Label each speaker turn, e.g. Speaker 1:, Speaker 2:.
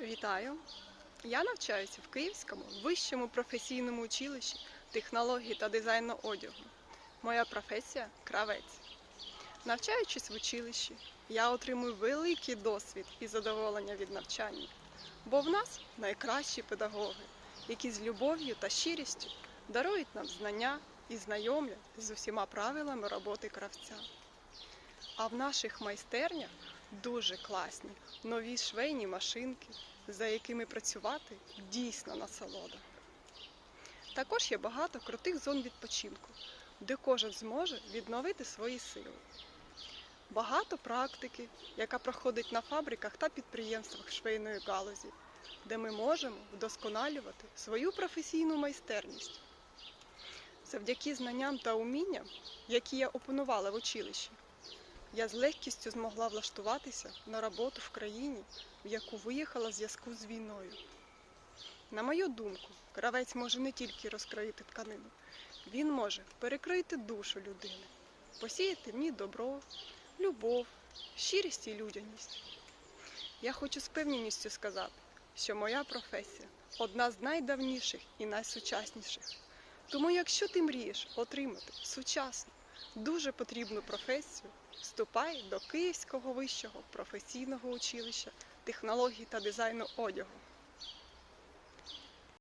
Speaker 1: Вітаю! Я навчаюся в Київському вищому професійному училищі технології та дизайну одягу. Моя професія кравець. Навчаючись в училищі, я отримую великий досвід і задоволення від навчання, бо в нас найкращі педагоги, які з любов'ю та щирістю дарують нам знання і знайомлять з усіма правилами роботи кравця. А в наших майстернях дуже класні нові швейні машинки, за якими працювати дійсно насолода. Також є багато крутих зон відпочинку, де кожен зможе відновити свої сили. Багато практики, яка проходить на фабриках та підприємствах швейної галузі, де ми можемо вдосконалювати свою професійну майстерність. Завдяки знанням та умінням, які я опанувала в училищі, я з легкістю змогла влаштуватися на роботу в країні, в яку виїхала в зв'язку з війною. На мою думку, кравець може не тільки розкроїти тканину, він може перекроїти душу людини, посіяти ній добро, любов, щирість і людяність. Я хочу з певністю сказати, що моя професія одна з найдавніших і найсучасніших. Тому, якщо ти мрієш отримати сучасну, дуже потрібну професію, вступай до Київського вищого професійного училища технологій та дизайну одягу.